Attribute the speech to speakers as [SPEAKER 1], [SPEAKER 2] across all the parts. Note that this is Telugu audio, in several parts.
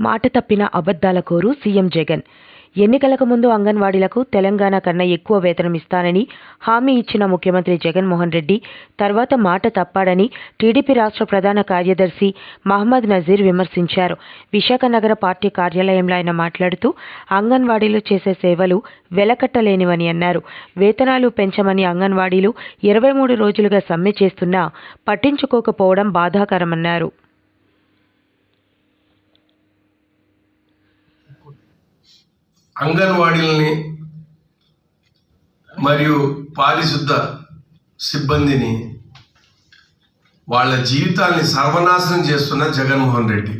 [SPEAKER 1] మాట తప్పిన అబద్ధాల కోరు సీఎం జగన్. ఎన్నికలకు ముందు అంగన్వాడీలకు తెలంగాణ కన్నా ఎక్కువ వేతనం ఇస్తానని హామీ ఇచ్చిన ముఖ్యమంత్రి జగన్మోహన్ రెడ్డి తర్వాత మాట తప్పాడని టీడీపీ రాష్ట్ర ప్రధాన కార్యదర్శి మహమ్మద్ నజీర్ విమర్శించారు. విశాఖ నగర పార్టీ కార్యాలయంలో ఆయన మాట్లాడుతూ అంగన్వాడీలు చేసే సేవలు వెలకట్టలేనివని అన్నారు. వేతనాలు పెంచమని అంగన్వాడీలు ఇరవై మూడు రోజులుగా సమ్మె చేస్తున్నా పట్టించుకోకపోవడం బాధాకరమన్నారు.
[SPEAKER 2] అంగన్వాడీలని మరియు పారిశుద్ధ సిబ్బందిని వాళ్ళ జీవితాన్ని సర్వనాశనం చేస్తున్న జగన్మోహన్ రెడ్డి.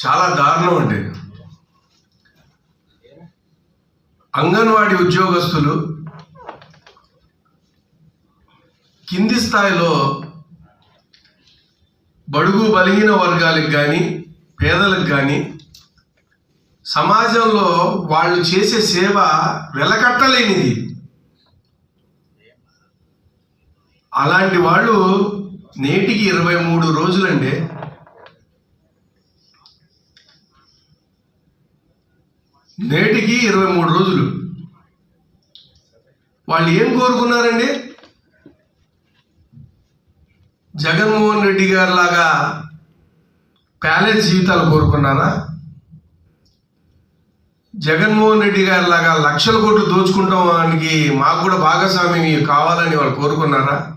[SPEAKER 2] చాలా దారుణం అండి. అంగన్వాడీ ఉద్యోగస్తులు కింది స్థాయిలో బడుగు బలహీన వర్గాలకు కానీ పేదలకు కానీ సమాజంలో వాళ్ళు చేసే సేవ వెలకట్టలేనిది. అలాంటి వాళ్ళు నేటికి ఇరవై మూడు రోజులండి. నేటికి ఇరవై మూడు రోజులు. వాళ్ళు ఏం కోరుకున్నారండి? జగన్మోహన్ రెడ్డి గారు లాగా ప్యాలెస్ జీవితాలు కోరుకున్నారా? జగన్మోహన్ రెడ్డి గారి లాగా లక్షల కోట్లు దోచుకుంటానికి మాకు కూడా భాగస్వామి కావాలని వాళ్ళు కోరుకున్నారా?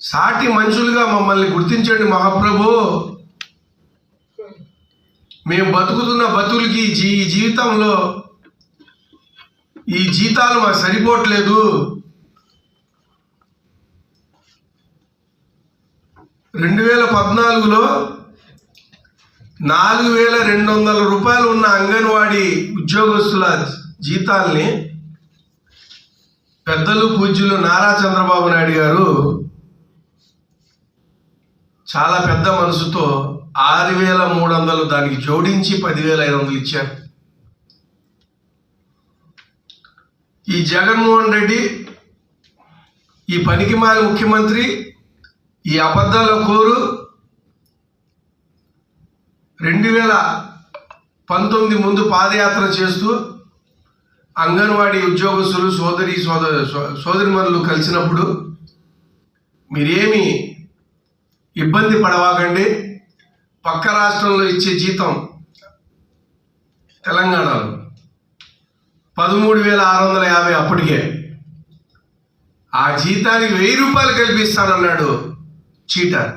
[SPEAKER 2] సాటి మనుషులుగా మమ్మల్ని గుర్తించండి మహాప్రభు. మేము బతుకుతున్న బతుకులకి జీ ఈ జీవితంలో ఈ జీతాలు మాకు సరిపోవట్లేదు. రెండు వేల పద్నాలుగులో నాలుగు వేల రెండు వందల రూపాయలు ఉన్న అంగన్వాడీ ఉద్యోగస్తుల జీతాల్ని పెద్దలు పూజ్యులు నారా చంద్రబాబు నాయుడు గారు చాలా పెద్ద మనసుతో ఆరు వేల మూడు వందలు దానికి జోడించి పదివేల ఐదు వందలు ఇచ్చారు. ఈ జగన్మోహన్ రెడ్డి ఈ పనికి పనికిమాల ముఖ్యమంత్రి ఈ అబద్ధాల కోరు రెండు వేల పంతొమ్మిది ముందు పాదయాత్ర చేస్తూ అంగన్వాడీ ఉద్యోగస్తులు సోదరి సోదరి సోదరిమనులు కలిసినప్పుడు మీరేమి ఇబ్బంది పడవాకండి. పక్క రాష్ట్రంలో ఇచ్చే జీతం తెలంగాణలో పదమూడు వేల ఆరు వందల యాభై అప్పటికే. ఆ జీతానికి వెయ్యి రూపాయలు కల్పిస్తానన్నాడు చీటర్.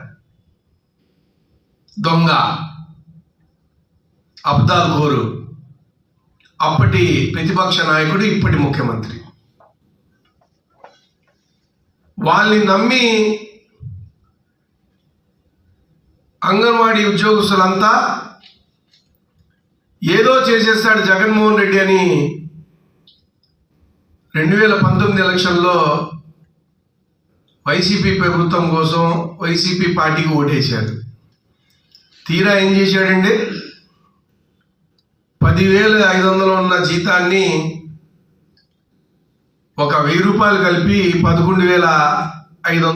[SPEAKER 2] దొంగ. అబ్దాల్ ఘోరు అప్పటి ప్రతిపక్ష నాయకుడు ఇప్పటి ముఖ్యమంత్రి. వాళ్ళని నమ్మి అంగన్వాడీ ఉద్యోగస్తులంతా ఏదో చేసేస్తాడు జగన్మోహన్ రెడ్డి అని రెండు వేల పంతొమ్మిది ఎలక్షన్లో వైసీపీ ప్రభుత్వం కోసం వైసీపీ పార్టీకి ఓటేశారు. తీరా ఏం చేశాడండి? పదివేల ఐదు వందలు ఉన్న జీతాన్ని ఒక వెయ్యి రూపాయలు కలిపి పదకొండు వేల ఐదు వందలు